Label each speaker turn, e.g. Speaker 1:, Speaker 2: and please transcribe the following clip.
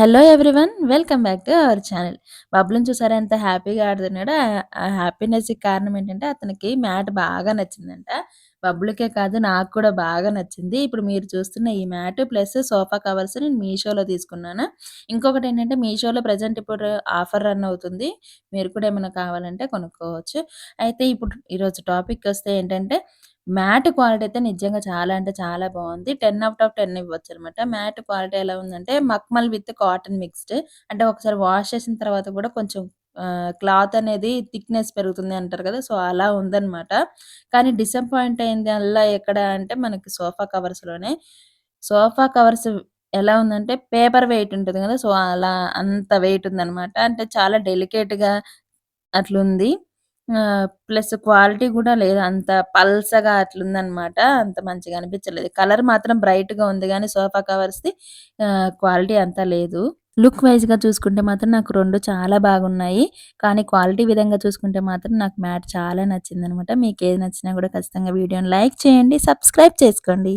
Speaker 1: Hello everyone welcome back to our channel బబ్లుని చూసారా? ఎంత హ్యాపీగా ఆడుతున్నాడో. ఆ హ్యాపీనెస్కి కారణం ఏంటంటే అతనికి మ్యాట్ బాగా నచ్చిందంట. బబ్లుకే కాదు నాకు కూడా బాగా నచ్చింది. ఇప్పుడు మీరు చూస్తున్న ఈ మ్యాట్ ప్లస్ సోఫా కవర్స్ నేను మీషోలో తీసుకున్నాను. ఇంకొకటి ఏంటంటే మీషోలో ప్రజెంట్ ఇప్పుడు ఆఫర్ రన్ అవుతుంది. మీరు కూడా ఏమైనా కావాలంటే కొనుక్కోవచ్చు. అయితే ఇప్పుడు ఈరోజు టాపిక్ వస్తే ఏంటంటే మ్యాట్ క్వాలిటీ అయితే నిజంగా చాలా అంటే చాలా బాగుంది. 10 ఔట్ ఆఫ్ 10 ఇవ్వచ్చనమాట. మ్యాట్ క్వాలిటీ ఎలా ఉందంటే మక్మల్ విత్ కాటన్ మిక్స్డ్. అంటే ఒకసారి వాష్ చేసిన తర్వాత కూడా కొంచెం ఆహ్, క్లాత్ అనేది థిక్‌నెస్ పెరుగుతుంది అంటారు కదా! సో, అలా ఉందనమాట. కానీ డిసప్పాయింట్ అయిందల్లా ఎక్కడ అంటే మనకి సోఫా కవర్స్‌లోనే. సోఫా కవర్స్ ఎలా ఉందంటే పేపర్ వెయిట్ ఉంటుంది కదా! సో, అలా అంత వెయిట్ ఉందనమాట. అంటే చాలా డెలికేట్‌గా అట్లుంది. ఆహ్, ప్లస్ క్వాలిటీ గూడా లేదు. అంత పల్చగా అట్లుందనమాట. అంత మంచిగా అనిపించలేదు. కలర్ మాత్రం బ్రైట్‌గా ఉంది గానీ సోఫా కవర్స్‌ది ఆహ్, క్వాలిటీ అంత లేదు. లుక్ వైస్‌గా చూసుకుంటే మాత్రం నాకు 2 చాలా బాగున్నాయి. కానీ క్వాలిటీ విధంగా చూసుకుంటే మాత్రం నాకు మ్యాట్ చాలా నచ్చిందనమాట. మీకేది నచ్చినా గూడా ఖచ్చితంగా వీడియోని లైక్ చేయండి. సబ్స్క్రైబ్ చేసుకోండి.